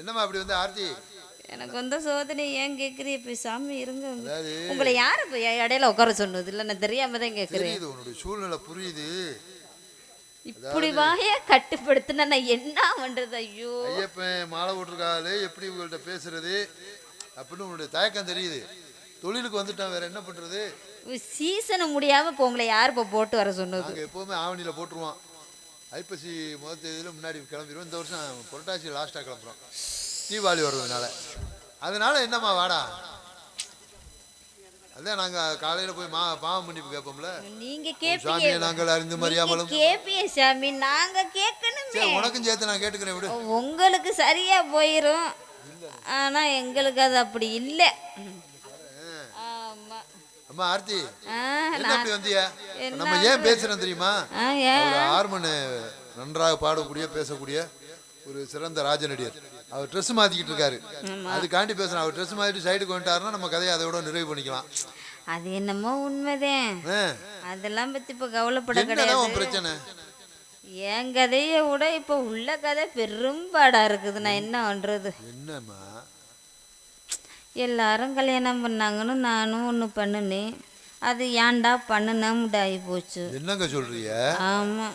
என்னம்மா அப்படி வந்து ஆர்த்தி? எனக்கு வந்த சோதனை ஏன் கேட்குறீ இப்போ சாமி இருங்க. உங்களை யார் இப்போ இடையில உட்கார சொன்னது? இல்லை நான் தெரியாம தான் கேட்குறேன் தெரியுது உன்னுடைய சூழ்நிலை புரியுது. இப்படி வாய கட்டுப்படுத்தினா நான் என்ன பண்றது? ஐயோ. ஐயப்பன் மாலை போட்டிருக்காளே எப்படி உங்கள்கிட்ட பேசுறது? அப்படின்னு உன்னுடைய தயக்கம் தெரியுது. தொழிலுக்கு வந்துட்டான் வேற என்ன பண்றது? சீசனை முடியாம இப்போ உங்களை யார் இப்போ போட்டு வர சொன்னது? எப்போவுமே ஆவணியில் போட்டுருவோம். ஐப்பசி முதல் தேதியில் முன்னாடி கிளம்பிடுவோம். இந்த வருஷம் புரட்டாசி லாஸ்ட்டாக கிளம்புறோம். தீபாவளி வர்றதுனால அதனால என்னம்மா வாடா? அதான் நாங்கள் காலையில் போய் மா பாவம் மன்னிப்பு கேட்போம்ல. நீங்க கேப்பீங்க. நாங்கள் அறிந்து மறியாமலும் கேப்பிய சாமி நாங்க கேட்கணுமே. சரி உனக்கும் சேர்த்து நான் கேட்டுக்கிறேன் விடு. உங்களுக்கு சரியா போயிரும். ஆனா எங்களுக்கு அது அப்படி இல்லை. அம்மா ஆர்த்தி என்ன அப்படி வந்தியா? நம்ம ஏன் பேசுறோம் தெரியுமா? ஹார்மோனு நன்றாக பாடக்கூடிய பேசக்கூடிய ஒரு சிறந்த ராஜநடிகர். அவர் ட்ரெஸ் மாத்திக்கிட்டு இருக்காரு. அதுக்காண்டி பேசுறேன் அவர் ட்ரெஸ் மாத்திட்டு சைடுக்கு வந்துட்டாருன்னா நம்ம கதையை அதோட நிறைவு பண்ணிக்கலாம். அது என்னமோ உண்மைதான். அதெல்லாம் பத்தி இப்ப கவலைப்பட கிடையாது. பிரச்சனை? என் கதையை விட இப்போ உள்ள கதை பெரும்பாடா இருக்குது. நான் என்ன பண்றது? என்னம்மா? எல்லாரும் கல்யாணம் பண்ணாங்கன்னு நானும் ஒன்று பண்ணினேன் அது ஏன்டா பண்ணுனமுட்டு ஆகி போச்சு. என்னங்க சொல்றிய ஆமாம்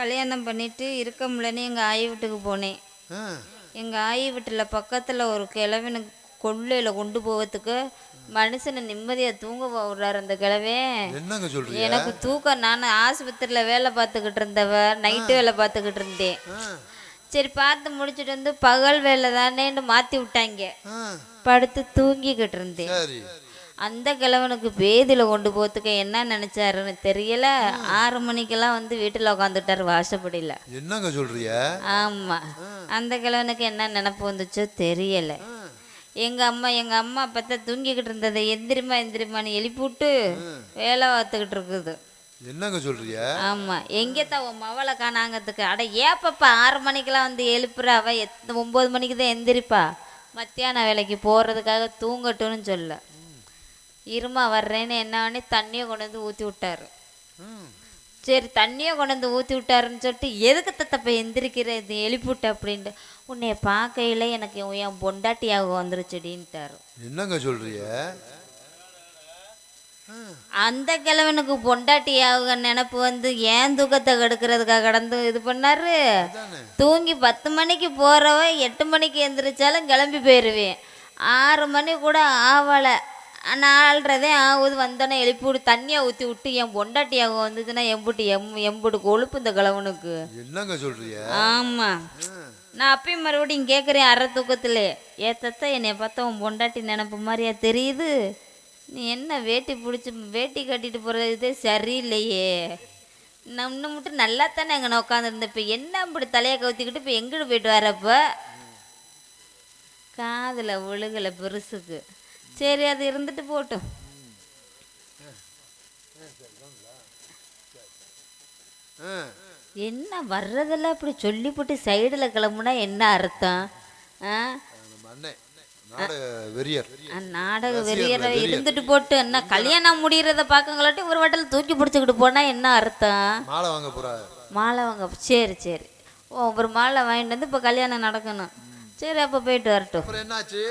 கல்யாணம் பண்ணிட்டு இருக்க முடியலன்னு எங்கள் ஆயி வீட்டுக்கு போனேன் எங்கள் ஆயி வீட்டில் பக்கத்தில் ஒரு கிழவனுக்கு கொள்ளையில் கொண்டு போகிறதுக்கு மனுஷனை நிம்மதியாக தூங்க விடுறாரு அந்த கிழவே. எனக்கு தூக்கம். நான் ஆஸ்பத்திரியில் வேலை பார்த்துக்கிட்டு இருந்தவ நைட்டு வேலை பார்த்துக்கிட்டு இருந்தேன். சரி பார்த்து முடிச்சிட்டு வந்து பகல் வேலை தானேன்னு மாற்றி விட்டாங்க படுத்து தூங்கிக்கிட்டு இருந்தேன் அந்த கிழவனுக்கு பேதியில் கொண்டு போகிறதுக்கு என்ன நினச்சாருன்னு தெரியல. ஆறு மணிக்கெல்லாம் வந்து வீட்டில் உட்காந்துட்டார் வாசப்படியில். என்னங்க சொல்றிய ஆமாம் அந்த கிழவனுக்கு என்ன நினப்பு வந்துச்சோ தெரியல. எங்கள் அம்மா எங்கள் அம்மா பார்த்தா தூங்கிக்கிட்டு இருந்ததை எந்திரிமா எந்திரிமான்னு எழுப்பி விட்டு வேலை பார்த்துக்கிட்டு இருக்குது. என்னங்க சொல்றிய ஆமாம் எங்கே தான் உன் மவளை காணாங்கிறதுக்கு? அட ஏப்பப்பா ஆறு மணிக்கெல்லாம் வந்து எழுப்புற? அவ எத் ஒம்பது மணிக்கு தான் எந்திரிப்பா? மத்தியான வேலைக்கு போகிறதுக்காக தூங்கட்டும்னு சொல்ல. இருமா வர்றேன்னு என்ன பண்ணி தண்ணியை கொண்டு வந்து ஊற்றி விட்டாரு. சரி தண்ணியை கொண்டு வந்து ஊற்றி விட்டாருன்னு சொல்லிட்டு எதுக்கு தத்தப்ப எந்திரிக்கிற? இது எழுப்பிவிட்ட அப்படின்ட்டு. உன்னைய பார்க்கையில எனக்கு என் பொண்டாட்டியாக வந்துருச்சுடின்ட்டாரு. என்னங்க சொல்றிய அந்த கிழவனுக்கு பொண்டாட்டியாக நினப்பு வந்து ஏன் தூக்கத்தை கெடுக்கிறதுக்காக கடந்து இது பண்ணாரு? தூங்கி பத்து மணிக்கு போகிறவ எட்டு மணிக்கு எந்திரிச்சாலும் கிளம்பி போயிடுவேன் ஆறு மணி கூட ஆவலை. நாலரைதே ஆகுது வந்தோன்னே எழுப்பி விட்டு தண்ணியை ஊற்றி விட்டு என் பொண்டாட்டியாக வந்துச்சுன்னா எம்புட்டு எம் எம்புட்டு கொழுப்பு இந்த கிழவனுக்கு. என்னங்க சொல்றிய ஆமாம் நான் அப்பயும் மறுபடியும் கேட்குறேன் அரை தூக்கத்தில். ஏ தத்த என்னை பார்த்தா உன் பொண்டாட்டி நினப்பு மாதிரியா தெரியுது? நீ என்ன வேட்டி பிடிச்சி வேட்டி கட்டிட்டு போகிறது இதே சரியில்லையே. நான் இன்னும் மட்டும் நல்லா தானே அங்கே உட்காந்துருந்தேன் இப்போ என்ன அப்படி தலையை கவுத்திக்கிட்டு இப்போ எங்கிட்டு போயிட்டு வரப்போ காதில் ஒழுகலை பெருசுக்கு. சரி அது இருந்துட்டு போட்டும். என்ன வர்றதெல்லாம் அப்படி சொல்லிவிட்டு சைடில் கிளம்புனா என்ன அர்த்தம்? ஆ? நாடக வெறியரை இருந்துட்டு போட்டு என்ன கல்யாணம் முடியறத பார்க்கங்களாட்டி ஒரு வட்டல் தூக்கி பிடிச்சிக்கிட்டு போனா என்ன அர்த்தம்? மாலை வாங்க போறா மாலை வாங்க சரி சரி. ஓ ஒரு மாலை வாங்கிட்டு வந்து இப்போ கல்யாணம் நடக்கணும். சரி அப்போ போயிட்டு வரட்டும். என்னாச்சு?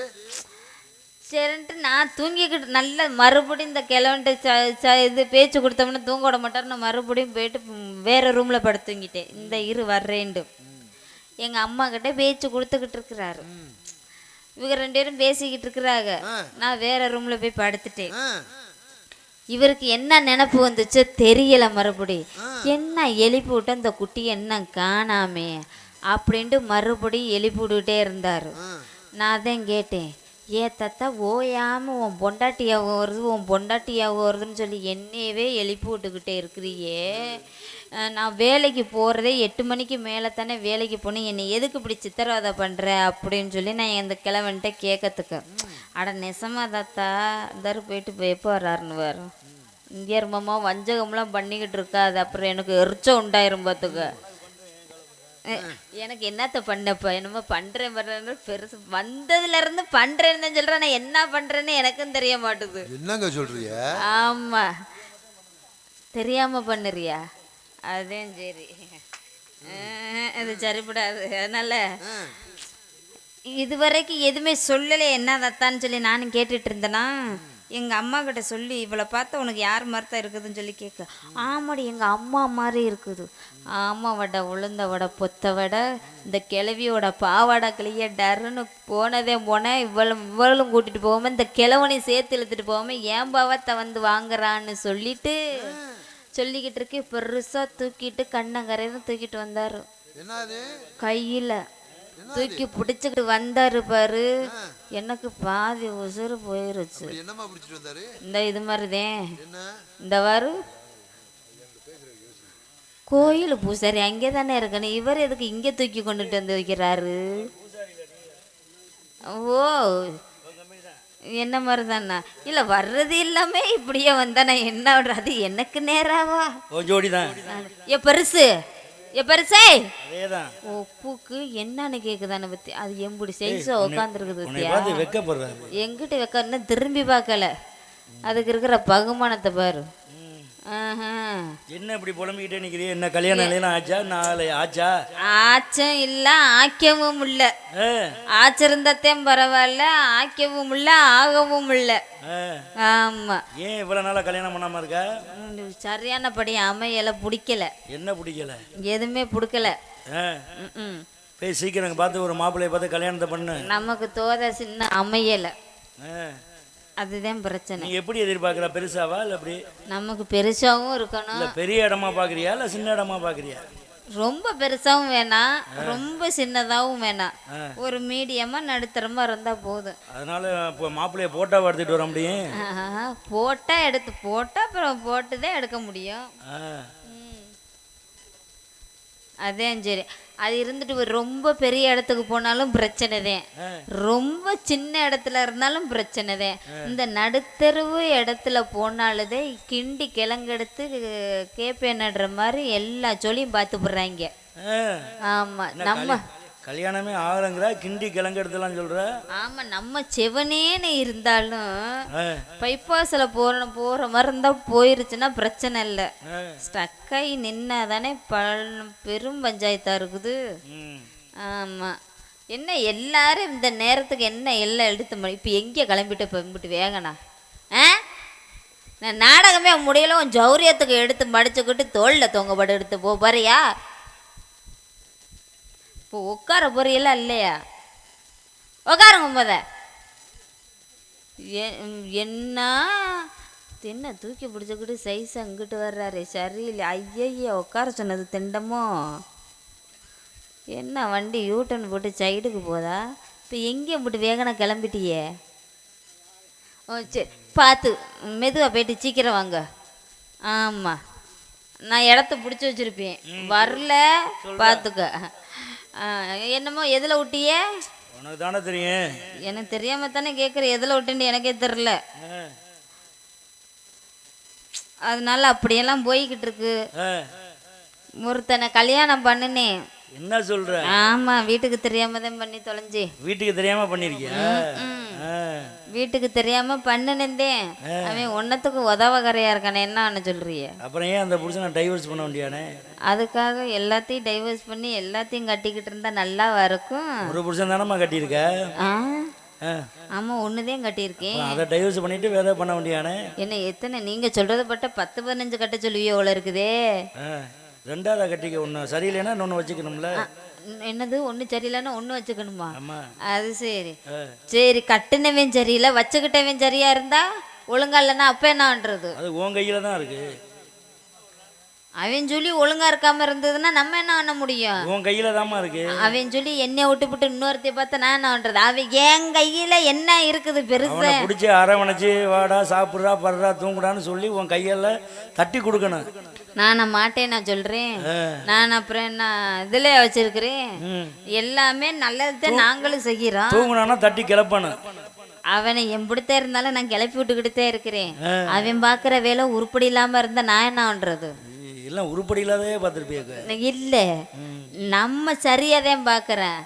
சரின்ட்டு நான் தூங்கிக்கிட்டு நல்ல மறுபடியும் இந்த கிழவன்ட்டு இது பேச்சு கொடுத்தோம்னா தூங்க விட மாட்டார் நான் மறுபடியும் போயிட்டு வேற ரூமில் படுத்து தூங்கிட்டேன். இந்த இரு வர்றேன்ட்டு. எங்கள் அம்மா கிட்ட பேச்சு கொடுத்துக்கிட்டு இருக்கிறாரு. இவங்க ரெண்டு பேரும் பேசிக்கிட்டு இருக்கிறாங்க. நான் வேற ரூமில் போய் படுத்துட்டேன். இவருக்கு என்ன நினப்பு வந்துச்சோ தெரியல மறுபடி. என்ன எழுப்பி விட்டு அந்த குட்டி என்ன காணாமே? அப்படின்ட்டு மறுபடியும் எழுப்பி விட்டுக்கிட்டே இருந்தார். நான் தான் கேட்டேன். ஏ தத்தா ஓயாமல் உன் பொண்டாட்டியாக வருது உன் பொண்டாட்டியாக வருதுன்னு சொல்லி என்னையவே எழுப்பி விட்டுக்கிட்டே இருக்கிறியே. நான் வேலைக்கு போகிறதே எட்டு மணிக்கு மேலே தானே வேலைக்கு போனேன். என்னை எதுக்கு இப்படி சித்திரவதை பண்ணுற அப்படின்னு சொல்லி நான் இந்த கிழவன்ட்ட கேட்கறதுக்கு அட நெசமா தாத்தா இந்தாரு போயிட்டு இப்போ எப்போ வர்றாருன்னு வரும் இங்கே மாமா வஞ்சகம்லாம் பண்ணிக்கிட்டு இருக்காது. அப்புறம் எனக்கு எரிச்சம் உண்டாயிரும் பார்த்துக்க எனக்கு என்னத்த பண்ணப்ப? என்னமோ பண்றேன் பண்றேன்னு பெருசு வந்ததுல இருந்து பண்றேன்னு சொல்றேன் நான் என்ன பண்றேன்னு எனக்கும் தெரிய மாட்டுது. என்னங்க சொல்றிய ஆமா. தெரியாம பண்ணுறியா? அதான் சரி. அஹ், இது சரிப்படாது. அதனால இதுவரைக்கும் எதுவுமே சொல்லலை என்ன தத்தான்னு சொல்லி நானும் கேட்டுட்டு இருந்தேனா? எங்கள் அம்மா கிட்ட சொல்லி இவளை பார்த்தா உனக்கு யார் மாதிரி தான் இருக்குதுன்னு சொல்லி கேட்க. ஆமாடி எங்கள் அம்மா மாதிரி இருக்குது. ஆமா வடை உளுந்த வடை பொத்த வடை இந்த கிழவியோட பாவாடை கிளிய டருன்னு போனதே போனேன் இவளும் இவளும் கூட்டிட்டு போகாம இந்த கிழவனையும் சேர்த்து இழுத்துட்டு போகாம ஏன் பாவத்தை வந்து வாங்குறான்னு சொல்லிட்டு சொல்லிக்கிட்டு இருக்கு. பெருசா தூக்கிட்டு கண்ணங்கரையில தூக்கிட்டு வந்தாரு. கையில. தூக்கி பிடிச்சிக்கிட்டு வந்தாரு பாரு. எனக்கு பாதி உசுறு போயிருச்சு. இந்த இது மாதிரிதான். என்ன? இந்த வாரு கோயில் பூசாரி அங்கே தானே இருக்கணும். இவர் எதுக்கு இங்கே தூக்கி கொண்டுட்டு வந்து வைக்கிறாரு? ஓ. என்ன மாதிரி தானா இல்லை வர்றது இல்லாம இப்படியே வந்தா நான் என்ன பண்றது எனக்கு நேராவா? ஓ ஜோடி தான் ஏ பெருசு. ஏ பெருசே. அதே தான் ஒப்புக்கு என்னன்னு கேக்குதானே பத்தி அது எம்புடி சைஸா உட்காந்துருக்குது வெக்கப்படுறாரு. எங்கிட்ட வைக்க திரும்பி பார்க்கல. அதுக்கு இருக்கிற பகுமானத்தை பாரு. என்ன இப்படி புலம்பிக்கிட்டே நிற்கிறீ என்ன கல்யாணம் இல்லைன்னா ஆச்சா? நாளை ஆச்சா? ஆச்சம் இல்ல ஆக்கவும் இல்ல. ஆச்சிருந்தத்தையும் பரவாயில்ல ஆக்கவும் இல்ல ஆகவும் இல்ல. ஆமா. ஏன் இவ்வளோ நாளாக கல்யாணம் பண்ணாமல் இருக்கா? சரியானபடி அமையல பிடிக்கல. என்ன பிடிக்கல? எதுவுமே பிடிக்கல. போய் சீக்கிரம் பார்த்து ஒரு மாப்பிள்ளைய பார்த்து கல்யாணத்தை பண்ணு. நமக்கு தோத சின்ன அமையல. அதுதான் பிரச்சனை. நீ எப்படி எதிர்பார்க்குற பெருசாவா இல்லை எப்படி நமக்கு பெருசாவும் இருக்கணும். இல்லை பெரிய இடமா பார்க்குறியா இல்லை சின்ன இடமா பார்க்குறியா ரொம்ப பெருசாவும் வேணாம் ரொம்ப சின்னதாகவும் வேணாம். ஒரு மீடியமா நடுத்தரமா இருந்தா போதும். அதனால இப்போ மாப்பிள்ளைய போட்டோ எடுத்துகிட்டு வர முடியும்? போட்டா எடுத்து போட்டா அப்புறம் போட்டு தான் எடுக்க முடியும். அதான் சரி அது இருந்துட்டு ரொம்ப பெரிய இடத்துக்கு போனாலும் பிரச்சனை தான். ரொம்ப சின்ன இடத்துல இருந்தாலும் பிரச்சனை தான் இந்த நடுத்தருவு இடத்துல போனாலுதே கிண்டி கிழங்கெடுத்து கேப்பே நடுற மாதிரி எல்லா சொல்லியும் பார்த்து போடுறாங்க. ஆமா. நம்ம கல்யாணமே ஆகலைங்கிறா கிண்டி கிழங்கெடுத்துலாம் சொல்கிற ஆமா நம்ம செவனேன்னு இருந்தாலும் பைபாஸில் போற போற மாதிரி இருந்தா போயிருச்சுன்னா பிரச்சனை இல்லை. ஸ்டக்காகி நின்னா தானே பல் பெரும் பஞ்சாயத்தா இருக்குது. ஆமா. என்ன எல்லாரும் இந்த நேரத்துக்கு என்ன எல்லாம் எடுத்து இப்போ எங்கே கிளம்பிட்டு இப்போ இம்பிட்டு வேகனா? ஆ? நான் நாடகமே முடியல உன் ஜௌரியத்துக்கு எடுத்து மடிச்சுக்கிட்டு தோளில் தொங்கப்பட்டு எடுத்து போ பாரியா. இப்போ உட்கார போறீங்களா இல்லையா? உட்காருங்க முத. என்ன? தின்ன தூக்கி பிடிச்சிக்கிட்டு சைஸ் அங்கிட்டு வர்றாரு சரியில்லை. ஐயய்ய உட்கார சொன்னது திண்டமோ? என்ன வண்டி யூட்டன் போட்டு சைடுக்கு போதா? இப்போ எங்கேயும் போட்டு வேகனா கிளம்பிட்டியே? ஓ சரி பார்த்து மெதுவாக போயிட்டு சீக்கிரம் வாங்க. ஆமாம் நான் இடத்த பிடிச்சி வச்சிருப்பேன். வரல பார்த்துக்க. என்னமோ எதில் விட்டியே உனக்கு தானே தெரியும். எனக்கு தெரியாம தானே கேட்குற எதில் விட்டுன்னு எனக்கே தெரில அதனால அப்படியெல்லாம் போய்கிட்டு இருக்கு. ஒருத்தனை கல்யாணம் பண்ணினேன். என்ன சொல்ற? ஆமா வீட்டுக்கு தெரியாம தான் பண்ணி தொலைஞ்சி. வீட்டுக்கு தெரியாம பண்ணிருக்கியா. வீட்டுக்கு தெரியாம பண்ணினேன் அவன் ஒன்னத்துக்கு உதவகரையா இருக்கானே என்ன சொல்றிய? அப்புறம் ஏன் அந்த புருஷனை டைவர்ஸ் பண்ண வேண்டியானே? அதுக்காக எல்லாத்தையும் டைவர்ஸ் பண்ணி எல்லாத்தையும் கட்டிக்கிட்டு இருந்தா நல்லா இருக்கும் ஒரு புருஷன் தானம்மா கட்டியிருக்க. ஆமா ஒண்ணுதான் கட்டியிருக்கேன். அதை டைவர்ஸ் பண்ணிட்டு வேற பண்ண வேண்டியானே? என்ன எத்தனை? நீங்க சொல்றத பட்ட பத்து பதினஞ்சு கட்ட சொல்லுவியோ இருக்குதே. ஆ. ரெண்டாவதா கட்டிக்க ஒன்று சரியில்லைன்னா இன்னொன்று வச்சுக்கணும்ல? என்னது? ஒண்ணு சரியில்லைன்னா ஒண்ணு வச்சுக்கணுமா? அது சரி. சரி கட்டுனவன் சரியில்லை வச்சுக்கிட்டவன் சரியா இருந்தா ஒழுங்கா இல்லைன்னா அப்ப என்ன பண்றது அது உன் கையில தான் இருக்கு. அவன் சொல்லி ஒழுங்கா இருக்காம இருந்ததுன்னா நம்ம என்ன பண்ண முடியும்? உன் கையில தாம்மா இருக்கு. அவன் சொல்லி என்னை விட்டுப்புட்டு இன்னொருத்தைய பார்த்தா நான் என்ன பண்றது? அவன் என் கையில என்ன இருக்குது பெருசு? பிடிச்சி அரவணைச்சு வாடா சாப்பிட்றா படுறா தூங்குடான்னு சொல்லி உன் கையால தட்டி கொடுக்கணும். நானா மாட்டேன் நான் சொல்றேன். நான் அப்புறம் என்ன இதுல வச்சிருக்கிறேன். எல்லாமே நல்லதுதான் நாங்களும் செய்கிறோம் தூங்குனான்னா தட்டி கிளப்பணும். அவனை எம்பிடுத்தே இருந்தாலும் நான் கிளப்பி விட்டுக்கிட்டே இருக்கிறேன். அவன் பார்க்குற வேலை உருப்படி இல்லாம இருந்தா நான் என்ன பண்றது? எல்லாம் உருப்படி இல்லாதே பார்த்துருப்பியாக்க இல்லை. நம்ம சரியாதான் பார்க்குறேன்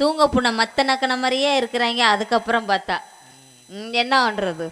தூங்க புண்ண மத்த நக்கன மாதிரியே இருக்கிறாங்க அதுக்கப்புறம் பார்த்தா. என்ன பண்றது?